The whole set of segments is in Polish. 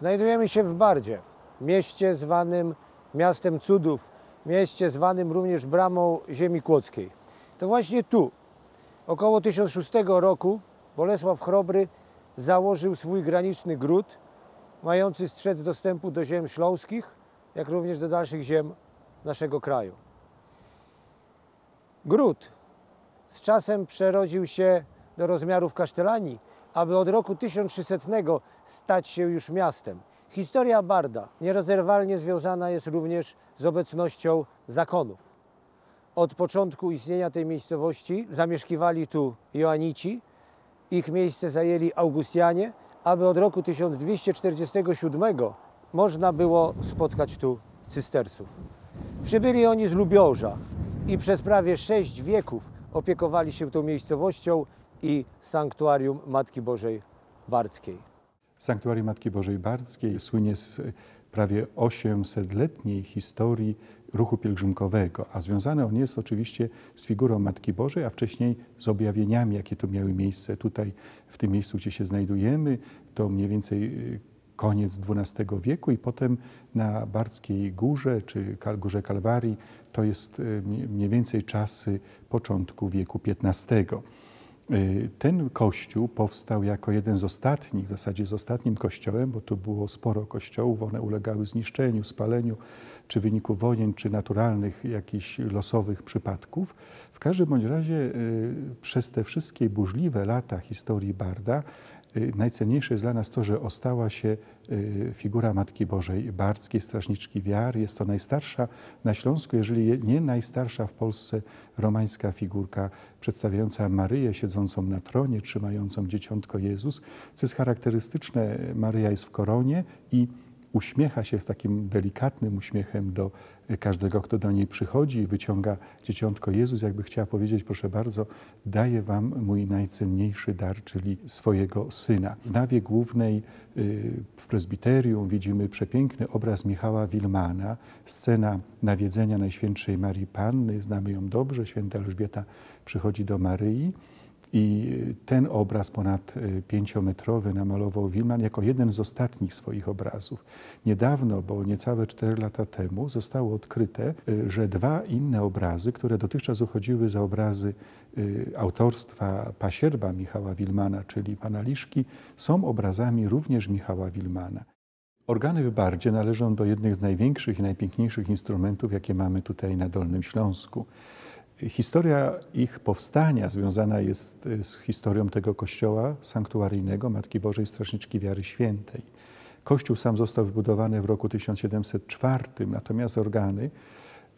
Znajdujemy się w Bardzie, mieście zwanym miastem cudów, mieście zwanym również bramą ziemi kłodzkiej. To właśnie tu, około 1006 roku, Bolesław Chrobry założył swój graniczny gród, mający strzec dostępu do ziem śląskich, jak również do dalszych ziem naszego kraju. Gród z czasem przerodził się do rozmiarów kasztelanii, aby od roku 1300 stać się już miastem. Historia Barda nierozerwalnie związana jest również z obecnością zakonów. Od początku istnienia tej miejscowości zamieszkiwali tu Joanici, ich miejsce zajęli Augustianie, aby od roku 1247 można było spotkać tu cystersów. Przybyli oni z Lubiąża i przez prawie sześć wieków opiekowali się tą miejscowością i sanktuarium Matki Bożej Bardzkiej. Sanktuarium Matki Bożej Bardzkiej słynie z prawie 800-letniej historii ruchu pielgrzymkowego, a związane on jest oczywiście z figurą Matki Bożej, a wcześniej z objawieniami, jakie tu miały miejsce. Tutaj, w tym miejscu, gdzie się znajdujemy, to mniej więcej y, koniec XII wieku i potem na Bardzkiej Górze, czy Górze Kalwarii, to jest y, mniej więcej czasy początku wieku XV. Y, ten kościół powstał jako jeden z ostatnich, w zasadzie z ostatnim kościołem, bo tu było sporo kościołów, one ulegały zniszczeniu, spaleniu, czy w wyniku wojen, czy naturalnych jakichś losowych przypadków. W każdym bądź razie y, przez te wszystkie burzliwe lata historii Barda najcenniejsze jest dla nas to, że ostała się y, figura Matki Bożej Bardzkiej, strażniczki wiary. Jest to najstarsza na Śląsku, jeżeli nie najstarsza w Polsce romańska figurka przedstawiająca Maryję siedzącą na tronie, trzymającą dzieciątko Jezus. Co jest charakterystyczne, Maryja jest w koronie i uśmiecha się z takim delikatnym uśmiechem do każdego, kto do niej przychodzi i wyciąga dzieciątko. Jezus, jakby chciała powiedzieć, proszę bardzo, daję wam mój najcenniejszy dar, czyli swojego Syna. W nawie głównej y, w prezbiterium widzimy przepiękny obraz Michała Wilmana, scena nawiedzenia Najświętszej Marii Panny, znamy ją dobrze, święta Elżbieta przychodzi do Maryi, i ten obraz ponad y, pięciometrowy namalował Wilman jako jeden z ostatnich swoich obrazów. Niedawno, bo niecałe cztery lata temu, zostało odkryte, y, że dwa inne obrazy, które dotychczas uchodziły za obrazy y, autorstwa pasierba Michała Wilmana, czyli pana Liszki, są obrazami również Michała Wilmana. Organy w Bardzie należą do jednych z największych i najpiękniejszych instrumentów, jakie mamy tutaj na Dolnym Śląsku. Historia ich powstania związana jest e, z historią tego kościoła sanktuaryjnego Matki Bożej Straszniczki Wiary Świętej. Kościół sam został wybudowany w roku 1704, natomiast organy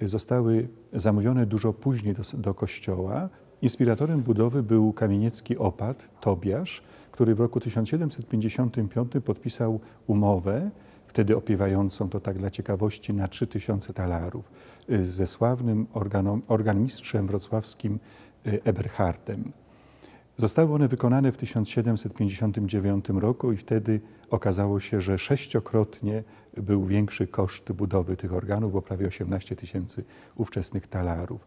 e, zostały zamówione dużo później do, do kościoła. Inspiratorem budowy był kamieniecki opat Tobiasz, który w roku 1755 podpisał umowę wtedy opiewającą to tak dla ciekawości na 3000 talarów y, ze sławnym organom, organmistrzem wrocławskim y, Eberhardem. Zostały one wykonane w 1759 roku i wtedy okazało się, że sześciokrotnie był większy koszt budowy tych organów, bo prawie 18 tysięcy ówczesnych talarów.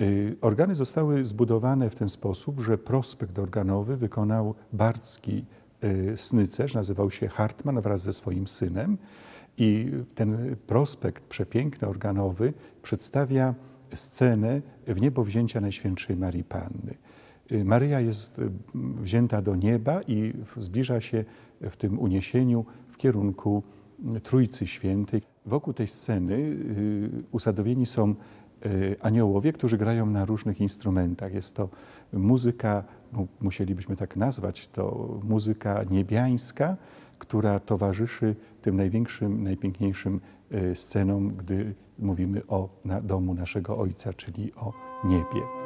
Y, organy zostały zbudowane w ten sposób, że prospekt organowy wykonał bardzki Y, snycerz, nazywał się Hartman wraz ze swoim synem i ten prospekt przepiękny, organowy przedstawia scenę w niebo wzięcia Najświętszej Marii Panny. Y, Maryja jest y, wzięta do nieba i zbliża się w tym uniesieniu w kierunku Trójcy Świętej. Wokół tej sceny usadowieni są aniołowie, którzy grają na różnych instrumentach. Jest to muzyka musielibyśmy tak nazwać, to muzyka niebiańska, która towarzyszy tym największym, najpiękniejszym e, scenom, gdy mówimy o domu naszego Ojca, czyli o niebie.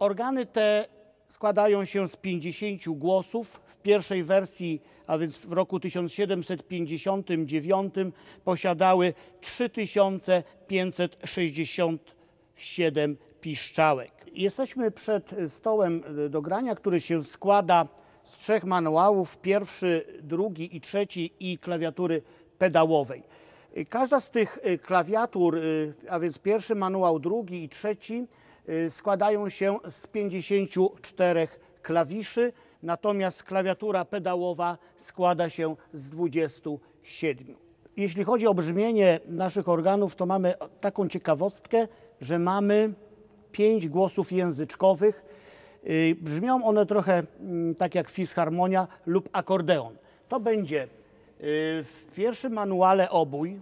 Organy te składają się z 50 głosów. W pierwszej wersji, a więc w roku 1759 posiadały 3567 piszczałek. Jesteśmy przed stołem do grania, który się składa z trzech manuałów, pierwszy, drugi i trzeci i klawiatury pedałowej. Każda z tych klawiatur, y, a więc pierwszy manuał, drugi i trzeci, składają się z 54 klawiszy, natomiast klawiatura pedałowa składa się z 27. Jeśli chodzi o brzmienie naszych organów, to mamy taką ciekawostkę, że mamy pięć głosów języczkowych. Y, Brzmią one trochę mm, tak jak fisharmonia lub akordeon. To będzie y, w pierwszym manuale obój.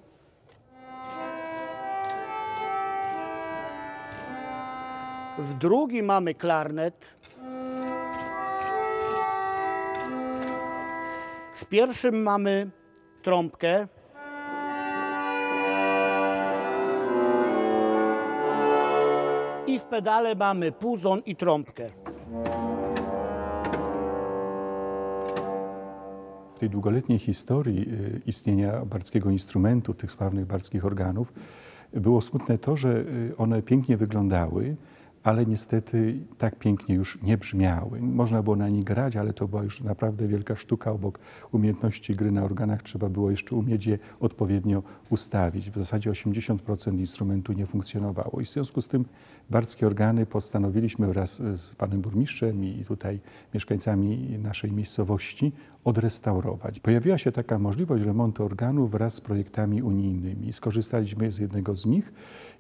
W drugim mamy klarnet. W pierwszym mamy trąbkę. I w pedale mamy puzon i trąbkę. W tej długoletniej historii y, istnienia bardzkiego instrumentu, tych sławnych bardzkich organów, było smutne to, że y, one pięknie wyglądały, ale niestety tak pięknie już nie brzmiały. Można było na nich grać, ale to była już naprawdę wielka sztuka. Obok umiejętności gry na organach trzeba było jeszcze umieć je odpowiednio ustawić. W zasadzie 80% instrumentu nie funkcjonowało i w związku z tym bardzkie organy postanowiliśmy wraz z panem burmistrzem i tutaj mieszkańcami naszej miejscowości odrestaurować. Pojawiła się taka możliwość remontu organów wraz z projektami unijnymi. Skorzystaliśmy z jednego z nich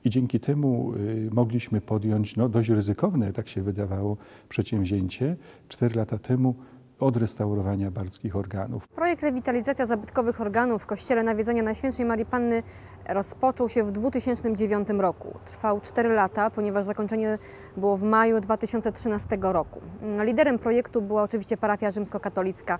i dzięki temu y, mogliśmy podjąć no, dość ryzykowne, tak się wydawało, przedsięwzięcie cztery lata temu odrestaurowania bardzkich organów. Projekt rewitalizacja zabytkowych organów w kościele Nawiedzenia Najświętszej Marii Panny rozpoczął się w 2009 roku. Trwał 4 lata, ponieważ zakończenie było w maju 2013 roku. Liderem projektu była oczywiście parafia rzymskokatolicka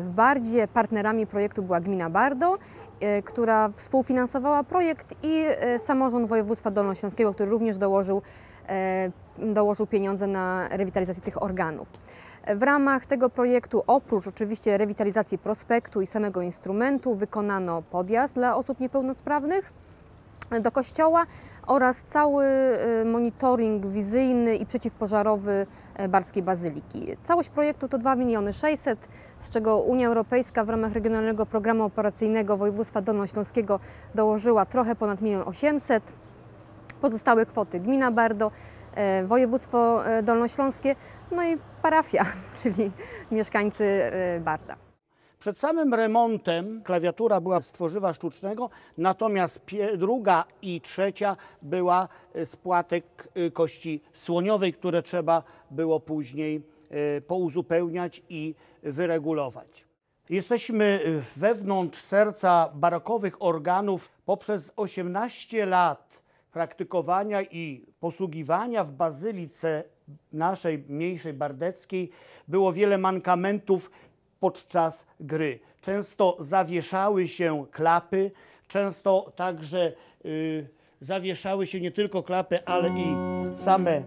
w Bardzie. Partnerami projektu była gmina Bardo, e, która współfinansowała projekt i e, samorząd województwa dolnośląskiego, który również dołożył, e, dołożył pieniądze na rewitalizację tych organów. W ramach tego projektu, oprócz oczywiście rewitalizacji prospektu i samego instrumentu, wykonano podjazd dla osób niepełnosprawnych do kościoła oraz cały y, monitoring wizyjny i przeciwpożarowy e, Barskiej Bazyliki. Całość projektu to 2 miliony 600, z czego Unia Europejska w ramach Regionalnego Programu Operacyjnego Województwa Dolnośląskiego dołożyła trochę ponad 1 800 Pozostałe kwoty gmina Bardo, e, województwo e, dolnośląskie, no i parafia, czyli mieszkańcy Barda. Przed samym remontem klawiatura była z tworzywa sztucznego, natomiast druga i trzecia była e, z płatek e, kości słoniowej, które trzeba było później e, pouzupełniać i wyregulować. Jesteśmy wewnątrz serca barokowych organów. Poprzez 18 lat praktykowania i posługiwania w bazylice naszej mniejszej bardeckiej było wiele mankamentów podczas gry. Często zawieszały się klapy, często także y, zawieszały się nie tylko klapy, ale i same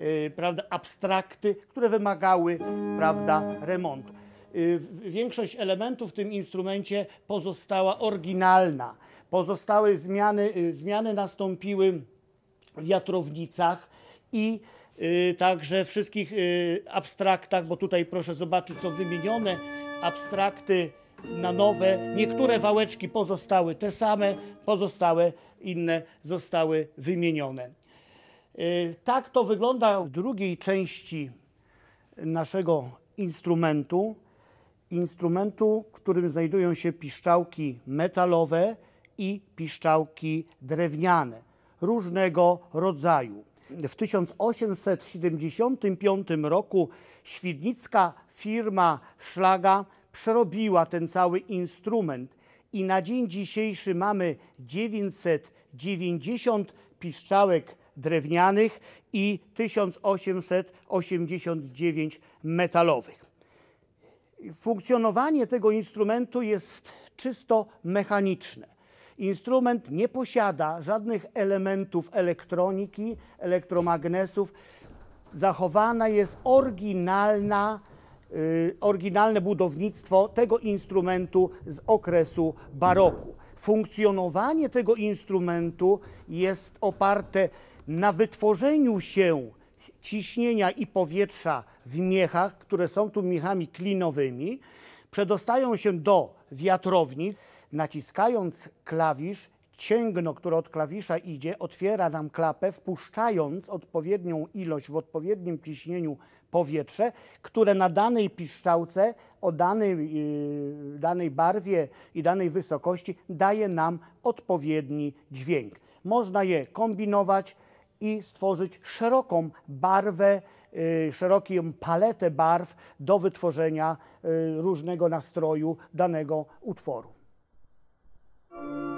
y, prawda, abstrakty, które wymagały prawda, remontu. Y, Większość elementów w tym instrumencie pozostała oryginalna. Pozostałe zmiany, y, zmiany nastąpiły w wiatrownicach i także wszystkich y, abstraktach, bo tutaj proszę zobaczyć, są wymienione abstrakty na nowe. Niektóre wałeczki pozostały te same, pozostałe inne zostały wymienione. Y, Tak to wygląda w drugiej części naszego instrumentu. Instrumentu, w którym znajdują się piszczałki metalowe i piszczałki drewniane różnego rodzaju. W 1875 roku świdnicka firma Szlaga przerobiła ten cały instrument i na dzień dzisiejszy mamy 990 piszczałek drewnianych i 1889 metalowych. Funkcjonowanie tego instrumentu jest czysto mechaniczne. Instrument nie posiada żadnych elementów elektroniki, elektromagnesów. zachowana jest oryginalna, y, oryginalne budownictwo tego instrumentu z okresu baroku. Funkcjonowanie tego instrumentu jest oparte na wytworzeniu się ciśnienia i powietrza w miechach, które są tu miechami klinowymi, przedostają się do wiatrownic, naciskając klawisz, cięgno, które od klawisza idzie, otwiera nam klapę, wpuszczając odpowiednią ilość w odpowiednim ciśnieniu powietrze, które na danej piszczałce o danej, yy, danej barwie i danej wysokości daje nam odpowiedni dźwięk. Można je kombinować i stworzyć szeroką barwę, y, szeroką paletę barw do wytworzenia y, różnego nastroju danego utworu. Thank you.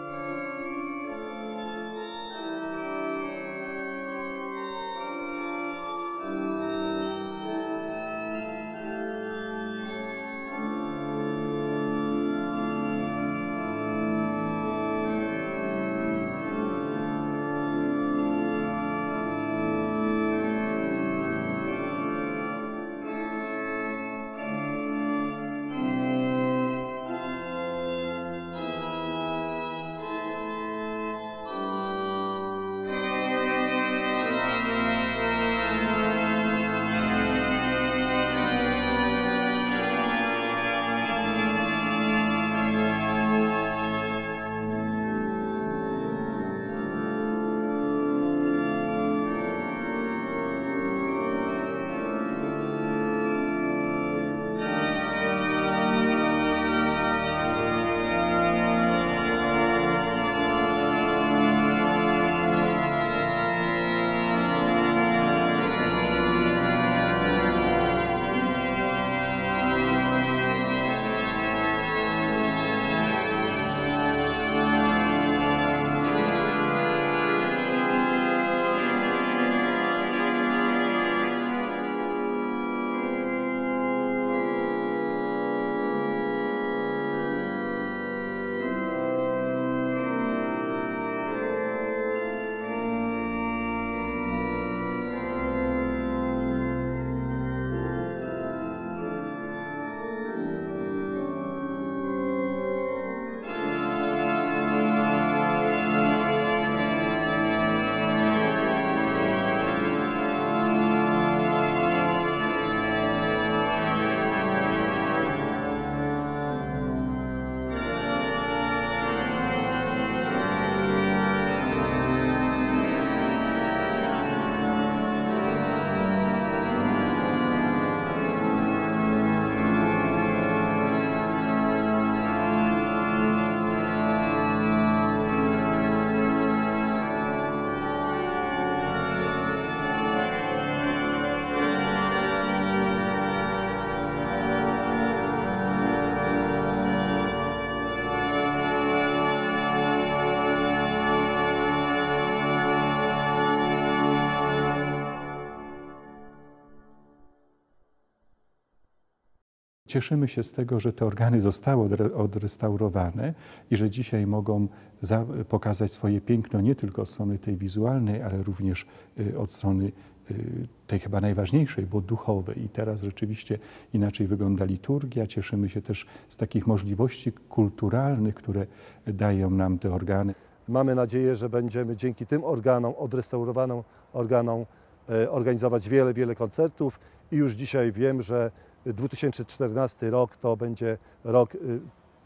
Cieszymy się z tego, że te organy zostały odre- odrestaurowane i że dzisiaj mogą za, pokazać swoje piękno nie tylko od strony tej wizualnej, ale również y, od strony y, tej chyba najważniejszej, bo duchowej. I teraz rzeczywiście inaczej wygląda liturgia. Cieszymy się też z takich możliwości kulturalnych, które dają nam te organy. Mamy nadzieję, że będziemy dzięki tym organom, odrestaurowanym organom, e, organizować wiele, wiele koncertów i już dzisiaj wiem, że 2014 rok to będzie rok y,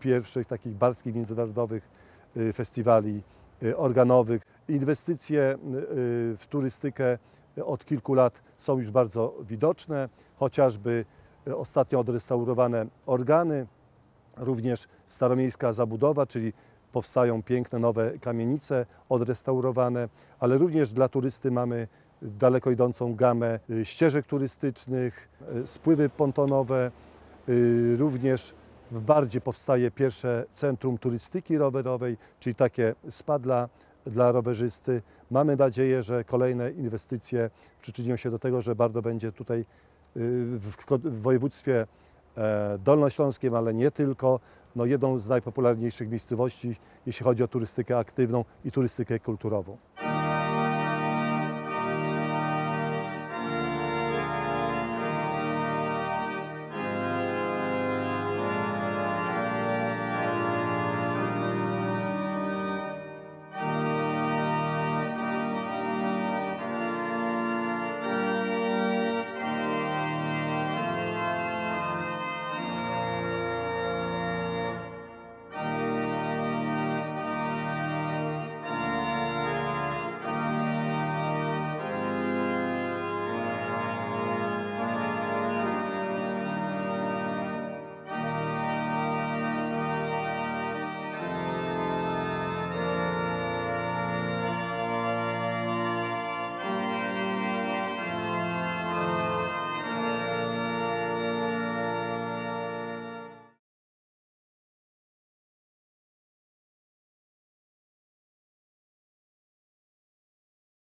pierwszych takich barskich międzynarodowych y, festiwali y, organowych. Inwestycje w turystykę od kilku lat są już bardzo widoczne, chociażby ostatnio odrestaurowane organy, również staromiejska zabudowa, czyli powstają piękne nowe kamienice odrestaurowane, ale również dla turysty mamy daleko idącą gamę y, ścieżek turystycznych, y, spływy pontonowe. Y, Również w Bardzie powstaje pierwsze centrum turystyki rowerowej, czyli takie spa dla, rowerzysty. Mamy nadzieję, że kolejne inwestycje przyczynią się do tego, że Bardo będzie tutaj w, w, w województwie e, dolnośląskim, ale nie tylko, no jedną z najpopularniejszych miejscowości, jeśli chodzi o turystykę aktywną i turystykę kulturową.